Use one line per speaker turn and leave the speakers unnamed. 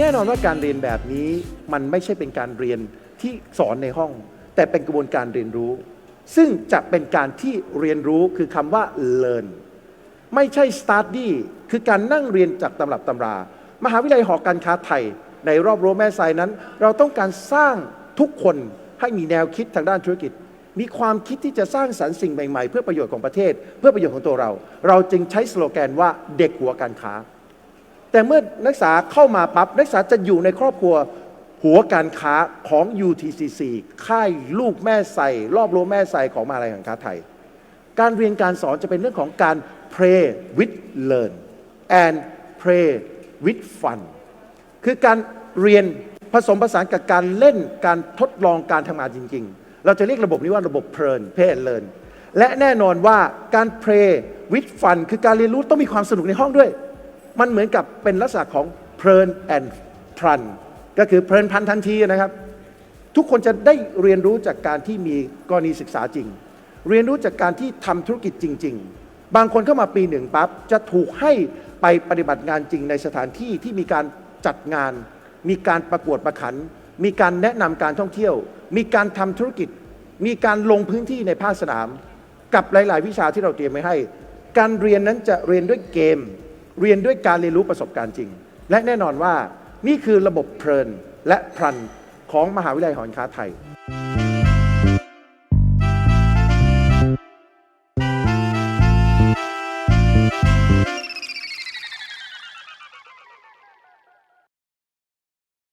แน่นอนว่าการเรียนแบบนี้มันไม่ใช่เป็นการเรียนที่สอนในห้อง แต่เป็นกระบวนการเรียนรู้ ซึ่งจะเป็นการที่เรียนรู้คือคำว่า learn ไม่ใช่ study คือการนั่งเรียนจากตำรับตำรา มหาวิทยาลัยหอการค้าไทย ในรอบรั้วแม่สายนั้น เราต้องการสร้างทุกคนให้มีแนวคิดทางด้านธุรกิจ มีความคิดที่จะสร้างสรรค์สิ่งใหม่ๆ เพื่อประโยชน์ของประเทศ เพื่อประโยชน์ของตัวเรา เราจึงใช้สโลแกนว่าเด็กหัวการค้า แต่เมื่อนักศึกษาเข้ามาปั๊บนักศึกษาจะอยู่ในครอบครัวหัวการค้าของ UTCC ค่ายลูกแม่ใส่รอบรั้วแม่ใส่ของมหาลัยการค้าไทย การเรียนการสอนจะเป็นเรื่องของการ pray with learn and pray with fun คือการเรียนผสมผสานกับการเล่นการทดลองการทำงานจริง ๆ เราจะเรียกระบบนี้ว่าระบบเพลิน pay and learn และแน่นอนว่าการ pray with fun คือการเรียนรู้ต้องมีความสนุกในห้องด้วย มันเหมือนกับเป็นลักษณะของเพลิน and fun ก็คือเพลินพันทันทีนะครับ ทุกคนจะได้เรียนรู้จากการที่มีกรณีศึกษาจริง เรียนรู้จากการที่ทำธุรกิจจริง ๆ บางคนเข้ามาปีหนึ่งปั๊บจะถูกให้ไปปฏิบัติงานจริงในสถานที่ที่มีการจัดงาน มีการประกวดประขัน มีการแนะนำการท่องเที่ยว มีการทำธุรกิจ มีการลงพื้นที่ในภาคสนาม กับหลาย ๆ วิชาที่เราเตรียมไว้ให้ การเรียนนั้นจะเรียนด้วยเกม เรียนด้วยการเรียนรู้ประสบการณ์จริง และแน่นอนว่านี่คือระบบเพลินและพลันของมหาวิทยาลัยหอการค้าไทย